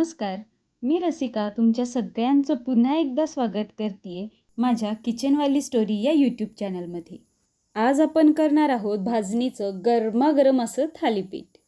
नमस्कार. मी रसिका तुमच्या सगळ्यांचं पुन्हा एकदा स्वागत करते माझ्या किचनवाली स्टोरी या यूट्यूब चॅनलमध्ये आज आपण करणार आहोत भाजणीचं गरमागरम असं थालीपीठ.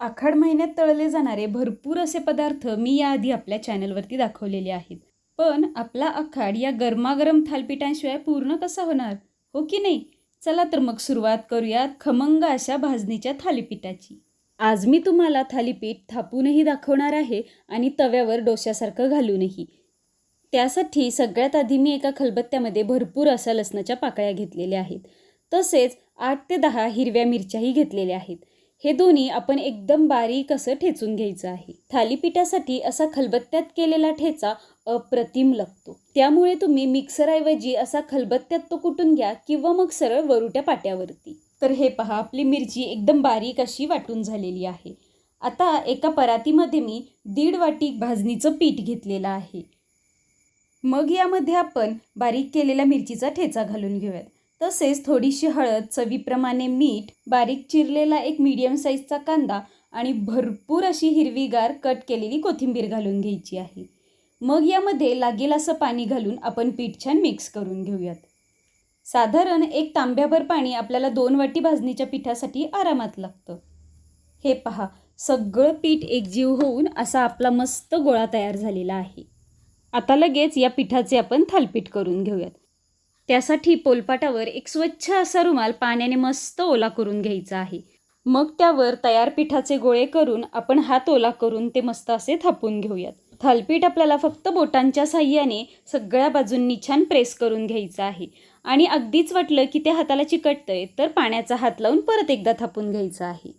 आखाड महिन्यात तळले जाणारे भरपूर असे पदार्थ मी याआधी आपल्या चॅनलवरती दाखवलेले आहेत. पण आपला आखाड या गरमागरम थालपिठांशिवाय पूर्ण कसा होणार? हो की नाही? चला तर मग सुरुवात करूयात खमंग अशा भाजणीच्या थालीपीठाची. आज मी तुम्हाला थालीपीठ थापूनही दाखवणार आहे आणि तव्यावर डोश्यासारखं घालूनही. त्यासाठी सगळ्यात आधी मी एका खलबत्त्यामध्ये भरपूर अशा लसणाच्या पाकळ्या घेतलेल्या आहेत. तसेच आठ ते दहा हिरव्या मिरच्याही घेतलेल्या आहेत. हे दोन्ही आपण एकदम बारीक असं ठेचून घ्यायचं आहे. थालीपीठासाठी असा खलबत्त्यात केलेला ठेचा अप्रतिम लागतो. त्यामुळे तुम्ही मिक्सरऐवजी असा खलबत्त्यात तो कुटून घ्या किंवा मग सरळ वरुट्या पाट्यावरती. तर हे पहा आपली मिरची एकदम बारीक अशी वाटून झालेली आहे. आता एका परातीमध्ये मी दीड वाटी भाजणीचं पीठ घेतलेलं आहे. मग यामध्ये आपण बारीक केलेल्या मिरचीचा ठेचा घालून घेऊयात. तसेच थोडीशी हळद चवीप्रमाणे मीठ बारीक चिरलेला एक मीडियम साईजचा कांदा आणि भरपूर अशी हिरवीगार कट केलेली कोथिंबीर घालून घ्यायची आहे. मग यामध्ये लागेल असं पाणी घालून आपण पीठ छान मिक्स करून घेऊयात. साधारण एक तांब्याभर पाणी आपल्याला दोन वाटी भाजणीच्या पिठासाठी आरामात लागतं. हे पहा सगळं पीठ एकजीव होऊन असा आपला मस्त गोळा तयार झालेला आहे. आता लगेच या पिठाचे आपण थालपीठ करून घेऊयात. त्यासाठी पोलपाटावर एक स्वच्छ असा रुमाल पाण्याने मस्त ओला करून घ्यायचा आहे. मग त्यावर तयार पिठाचे गोळे करून आपण हात ओला करून ते मस्त असे थापून घेऊयात. थालपीठ आपल्याला फक्त बोटांच्या साह्याने सगळ्या बाजूंनी छान प्रेस करून घ्यायचं आहे. आणि अगदीच वाटलं की ते हाताला चिकटतंय तर पाण्याचा हात लावून परत एकदा थापून घ्यायचं आहे.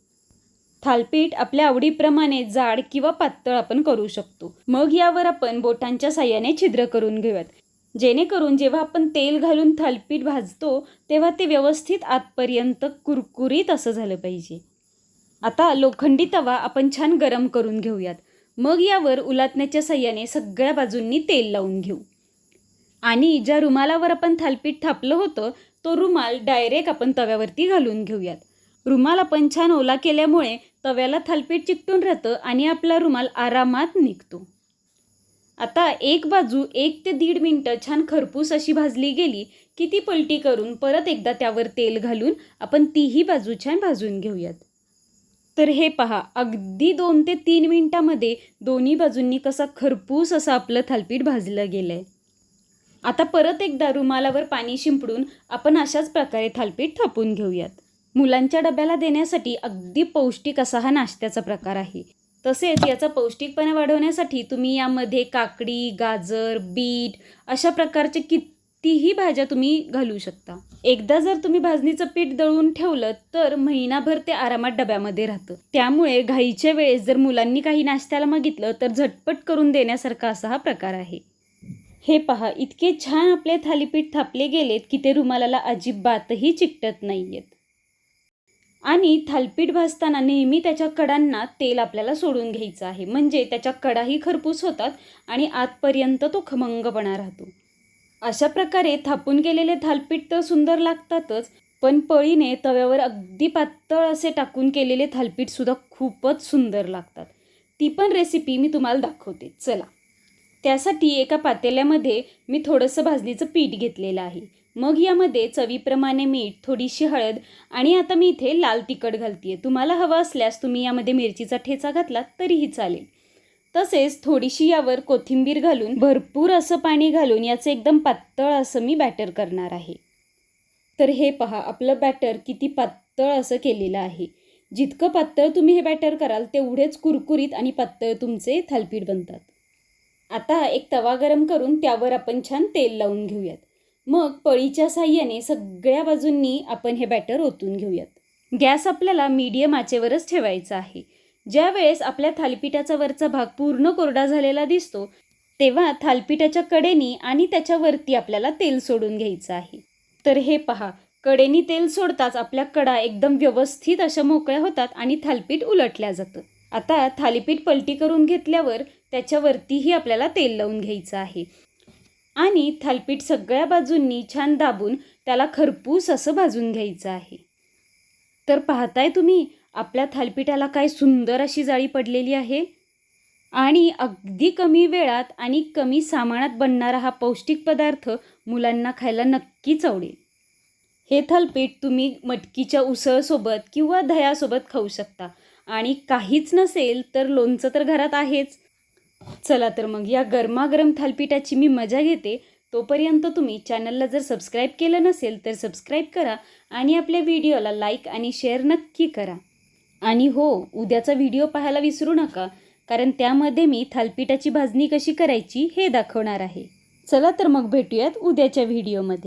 थालपीठ आपल्या आवडीप्रमाणे जाड किंवा पातळ आपण करू शकतो. मग यावर आपण बोटांच्या साह्याने छिद्र करून घेऊयात. जेणेकरून जेव्हा आपण तेल घालून थालपीठ भाजतो तेव्हा ते व्यवस्थित आतपर्यंत कुरकुरीत असं झालं पाहिजे. आता लोखंडी तवा आपण छान गरम करून घेऊयात. मग यावर उलाटण्याच्या साह्याने सगळ्या बाजूंनी तेल लावून घेऊ. आणि ज्या रुमालावर आपण थालपीठ थापलं होतं तो रुमाल डायरेक्ट आपण तव्यावरती घालून घेऊयात. रुमाल आपण छान ओला केल्यामुळे तव्याला थालपीठ चिकटून राहतं आणि आपला रुमाल आरामात निघतो. आता एक बाजू एक ते दीड मिनटं छान खरपूस अशी भाजली गेली की ती पलटी करून परत एकदा त्यावर तेल घालून आपण तीही बाजू छान भाजून घेऊयात. तर हे पहा अगदी दोन ते तीन मिनटामध्ये दोन्ही बाजूंनी कसा खरपूस असं आपलं थालपीठ भाजलं गेलं आहे आता परत एकदा रुमालावर पाणी शिंपडून आपण अशाच प्रकारे थालपीठ थापून घेऊयात. मुलांच्या डब्याला देण्यासाठी अगदी पौष्टिक असा हा नाश्त्याचा प्रकार आहे. तसेच याचा पौष्टिकपणा वाढवण्यासाठी तुम्ही यामध्ये काकडी गाजर बीट अशा प्रकारचे तीही भाज्या तुम्ही घालू शकता. एकदा जर तुम्ही भाजणीचं पीठ दळून ठेवलं तर महिनाभर ते आरामात डब्यामध्ये राहतं. त्यामुळे घाईच्या वेळेस जर मुलांनी काही नाश्त्याला मागितलं तर झटपट करून देण्यासारखा असा हा प्रकार आहे. हे पहा इतके छान आपले थालीपीठ थापले गेलेत की ते रुमालाला अजिबातही चिकटत नाही आहेत आणि थालपीठ भाजताना नेहमी त्याच्या कडांना तेल आपल्याला सोडून घ्यायचं आहे. म्हणजे त्याच्या कडाही खरपूस होतात आणि आतपर्यंत तो खमंगपणा राहतो. अशा प्रकारे थापून केलेले थालपीठ तर सुंदर लागतातच पण पळीने तव्यावर अगदी पातळ असे टाकून केलेले थालपीठसुद्धा खूपच सुंदर लागतात. ती पण रेसिपी मी तुम्हाला दाखवते. चला. त्यासाठी एका पातेल्यामध्ये मी थोडंसं भाजणीचं पीठ घेतलेलं आहे. मग यामध्ये चवीप्रमाणे मीठ थोडीशी हळद आणि आता मी इथे लाल तिखट घालते तुम्हाला हवं असल्यास तुम्ही यामध्ये मिरचीचा ठेचा घातला तरीही चालेल. तसेच थोडीशी यावर कोथिंबीर घालून भरपूर असं पाणी घालून याचं एकदम पातळ असं मी बॅटर करणार आहे. तर हे पहा आपलं बॅटर किती पातळ असं केलेलं आहे. जितकं पातळ तुम्ही हे बॅटर कराल तेवढेच कुरकुरीत आणि पातळ तुमचे थालपीठ बनतात. आता एक तवा गरम करून त्यावर आपण छान तेल लावून घेऊयात. मग पळीच्या साह्याने सगळ्या बाजूंनी आपण हे बॅटर ओतून घेऊयात. गॅस आपल्याला मीडियम आचेवरच ठेवायचा आहे. ज्या वेळेस आपल्या थालीपीठाचा वरचा भाग पूर्ण कोरडा झालेला दिसतो तेव्हा थालपिठाच्या कडेनी आणि त्याच्यावरती आपल्याला तेल सोडून घ्यायचं आहे. तर हे पहा कडेनी तेल सोडताच आपल्या कडा एकदम व्यवस्थित अशा मोकळ्या होतात आणि थालपीठ उलटल्या जातं. आता थालीपीठ पलटी करून घेतल्यावर त्याच्यावरतीही आपल्याला तेल लावून घ्यायचं आहे. आणि थालपीठ सगळ्या बाजूंनी छान दाबून त्याला खरपूस असं भाजून घ्यायचं आहे. तर पाहताय तुम्ही आपल्या थालपिठाला काय सुंदर अशी जाळी पडलेली आहे. आणि अगदी कमी वेळात आणि कमी सामानात बनणारा हा पौष्टिक पदार्थ मुलांना खायला नक्कीच आवडेल हे थालपीठ तुम्ही मटकीच्या उसळसोबत किंवा दह्यासोबत खाऊ शकता. आणि काहीच नसेल तर लोणचं तर घरात आहेच. चला तर मग या गरमागरम थालपीठाची मी मजा घेते. तोपर्यंत तुम्ही चॅनलला जर सबस्क्राईब केलं नसेल तर सबस्क्राईब करा आणि आपल्या व्हिडिओला लाईक आणि शेअर नक्की करा. आणि हो उद्याचा व्हिडिओ पाहायला विसरू नका कारण त्यामध्ये मी थालपिठाची भाजणी कशी करायची हे दाखवणार आहे. चला तर मग भेटूयात उद्याच्या व्हिडिओमध्ये.